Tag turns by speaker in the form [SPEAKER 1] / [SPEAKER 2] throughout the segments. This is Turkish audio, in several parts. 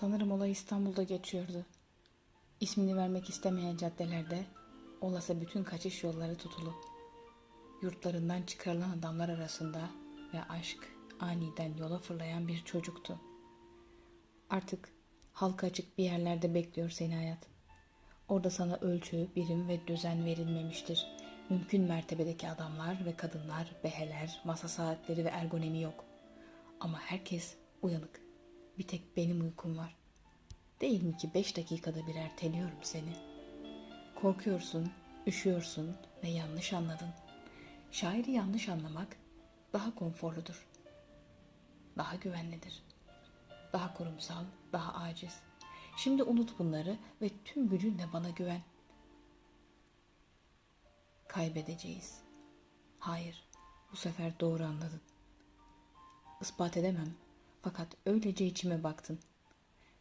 [SPEAKER 1] Sanırım olay İstanbul'da geçiyordu. İsmini vermek istemeyen caddelerde olası bütün kaçış yolları tutulu. Yurtlarından çıkarılan adamlar arasında ve aşk aniden yola fırlayan bir çocuktu. Artık halka açık bir yerlerde bekliyor seni hayat. Orada sana ölçü, birim ve düzen verilmemiştir. Mümkün mertebedeki adamlar ve kadınlar, beheler, masa saatleri ve ergonomi yok. Ama herkes uyanık. Bir tek benim uykum var. Değil mi ki beş dakikada bir erteliyorum seni. Korkuyorsun, üşüyorsun ve yanlış anladın. Şairi yanlış anlamak daha konforludur. Daha güvenlidir. Daha kurumsal, daha aciz. Şimdi unut bunları ve tüm gücünle bana güven. Kaybedeceğiz. Hayır, bu sefer doğru anladın. Ispat edemem fakat öylece içime baktın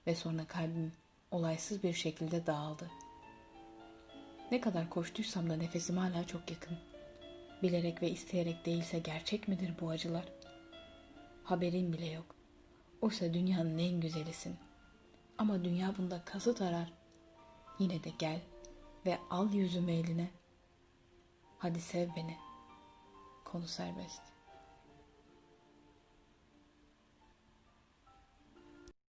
[SPEAKER 1] ve sonra kalbim olaysız bir şekilde dağıldı. Ne kadar koştuysam da nefesim hala çok yakın. Bilerek ve isteyerek değilse gerçek midir bu acılar? Haberin bile yok. Oysa dünyanın en güzelisin. Ama dünya bunda kasıt arar. Yine de gel ve al yüzümü eline. Hadi sev beni. Konu serbest.